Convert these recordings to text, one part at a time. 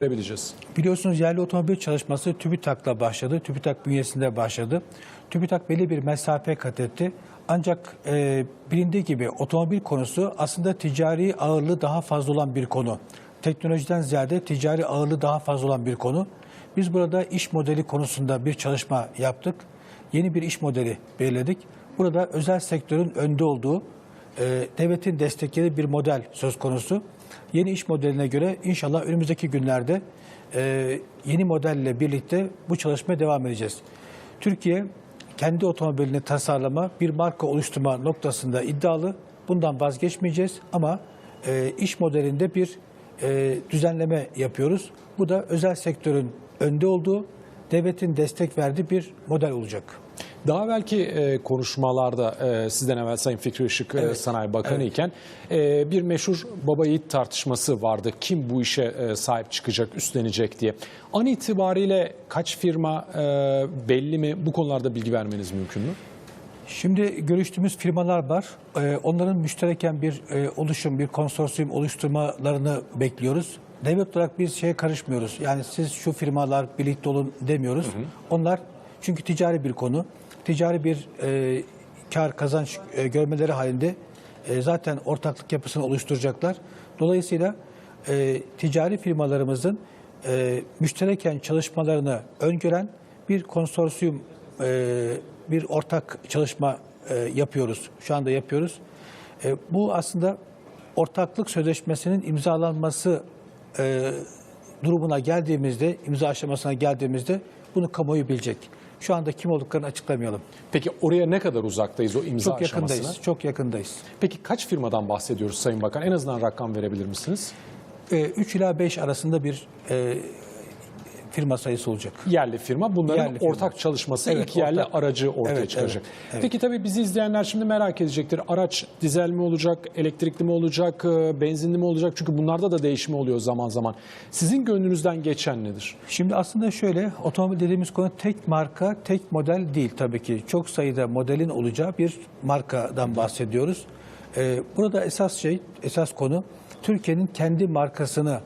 görebileceğiz. Biliyorsunuz yerli otomobil çalışması TÜBİTAK'la başladı. TÜBİTAK bünyesinde başladı. TÜBİTAK belli bir mesafe kat etti. Ancak e, bilindiği gibi otomobil konusu aslında ticari ağırlığı daha fazla olan bir konu. Teknolojiden ziyade ticari ağırlığı daha fazla olan bir konu. Biz burada iş modeli konusunda bir çalışma yaptık. Yeni bir iş modeli belirledik. Burada özel sektörün önde olduğu, e, devletin desteklediği bir model söz konusu. Yeni iş modeline göre inşallah önümüzdeki günlerde e, yeni modelle birlikte bu çalışmaya devam edeceğiz. Türkiye kendi otomobilini tasarlama, bir marka oluşturma noktasında iddialı. Bundan vazgeçmeyeceğiz ama e, iş modelinde bir e, düzenleme yapıyoruz. Bu da özel sektörün önde olduğu, devletin destek verdiği bir model olacak. Daha belki e, konuşmalarda e, sizden evvel Sayın Fikri Işık e, Evet, Sanayi Bakanı iken e, bir meşhur baba yiğit tartışması vardı. Kim bu işe e, sahip çıkacak, üstlenecek diye. An itibariyle kaç firma e, belli mi? Bu konularda bilgi vermeniz mümkün mü? Şimdi görüştüğümüz firmalar var. Ee, onların müştereken bir e, oluşum, bir konsorsiyum oluşturmalarını bekliyoruz. Devlet olarak biz şeye karışmıyoruz. Yani siz şu firmalar birlikte olun demiyoruz. Onlar çünkü ticari bir konu. Ticari bir e, kar kazanç e, görmeleri halinde e, zaten ortaklık yapısını oluşturacaklar. Dolayısıyla e, ticari firmalarımızın e, müştereken çalışmalarını öngören bir konsorsiyum e, bir ortak çalışma e, yapıyoruz. Şu anda yapıyoruz. E, bu aslında ortaklık sözleşmesinin imzalanması e, durumuna geldiğimizde, imza aşamasına geldiğimizde bunu kamuoyu bilecek. Şu anda kim olduklarını açıklamayalım. Peki oraya ne kadar uzaktayız o imza Çok aşamasına? yakındayız. Çok yakındayız. Peki kaç firmadan bahsediyoruz Sayın Bakan? En azından rakam verebilir misiniz? 3 ila 5 arasında bir e, firma sayısı olacak. yerli firma. Bunların Yerli firma. ortak çalışması Evet, ilk yerli ortak. aracı ortaya Evet, çıkacak. evet, evet. Peki tabii bizi izleyenler şimdi merak edecektir. Araç dizel mi olacak, elektrikli mi olacak, e, benzinli mi olacak? Çünkü bunlarda da değişimi oluyor zaman zaman. Sizin gönlünüzden geçen nedir? Şimdi aslında şöyle, otomobil dediğimiz konu tek marka, tek model değil tabii ki. Çok sayıda modelin olacağı bir markadan bahsediyoruz. Ee, burada esas şey, esas konu Türkiye'nin kendi markasını,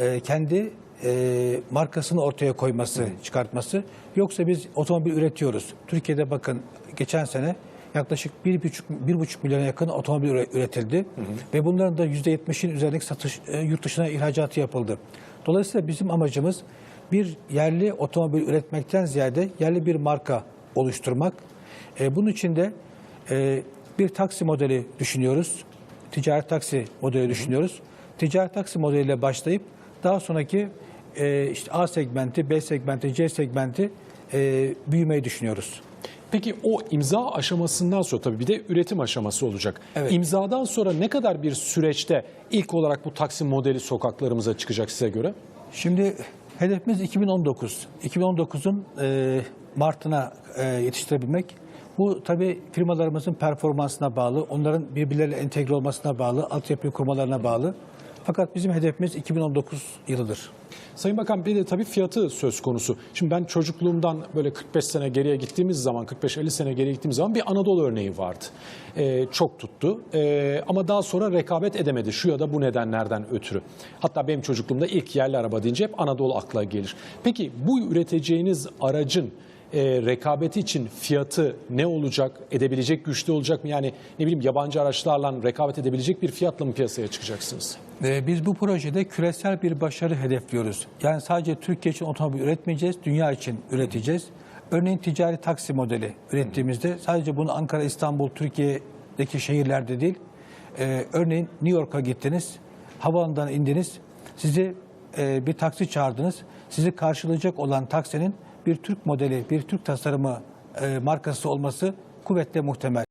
e, kendi e, markasını ortaya koyması, çıkartması. Yoksa biz otomobil üretiyoruz. Türkiye'de bakın geçen sene yaklaşık 1,5 1,5 milyona yakın otomobil üre- üretildi ve bunların da %70'in üzerindeki satış e, yurt dışına ihracatı yapıldı. Dolayısıyla bizim amacımız bir yerli otomobil üretmekten ziyade yerli bir marka oluşturmak. E, bunun için de e, bir taksi modeli düşünüyoruz. Ticari taksi modeli düşünüyoruz. Ticari taksi modeliyle başlayıp daha sonraki e, işte A segmenti, B segmenti, C segmenti e, büyümeyi düşünüyoruz. Peki o imza aşamasından sonra tabii bir de üretim aşaması olacak. Evet. İmzadan sonra ne kadar bir süreçte ilk olarak bu taksi modeli sokaklarımıza çıkacak size göre? Şimdi hedefimiz 2019. 2019'un e, Mart'ına e, yetiştirebilmek. Bu tabii firmalarımızın performansına bağlı, onların birbirleriyle entegre olmasına bağlı, altyapı kurmalarına bağlı. Fakat bizim hedefimiz 2019 yılıdır. Sayın Bakan bir de tabii fiyatı söz konusu. Şimdi ben çocukluğumdan böyle 45 sene geriye gittiğimiz zaman, 45-50 sene geriye gittiğimiz zaman bir Anadolu örneği vardı. Ee, çok tuttu Ee, ama daha sonra rekabet edemedi şu ya da bu nedenlerden ötürü. Hatta benim çocukluğumda ilk yerli araba deyince hep Anadolu akla gelir. Peki bu üreteceğiniz aracın e, rekabeti için fiyatı ne olacak? Edebilecek güçlü olacak mı? Yani ne bileyim yabancı araçlarla rekabet edebilecek bir fiyatla mı piyasaya çıkacaksınız? Ve biz bu projede küresel bir başarı hedefliyoruz. Yani sadece Türkiye için otomobil üretmeyeceğiz, dünya için üreteceğiz. Örneğin ticari taksi modeli ürettiğimizde sadece bunu Ankara, İstanbul, Türkiye'deki şehirlerde değil, e, örneğin New York'a gittiniz, havaalanından indiniz, sizi e, bir taksi çağırdınız, sizi karşılayacak olan taksinin bir Türk modeli, bir Türk tasarımı e, markası olması kuvvetle muhtemel.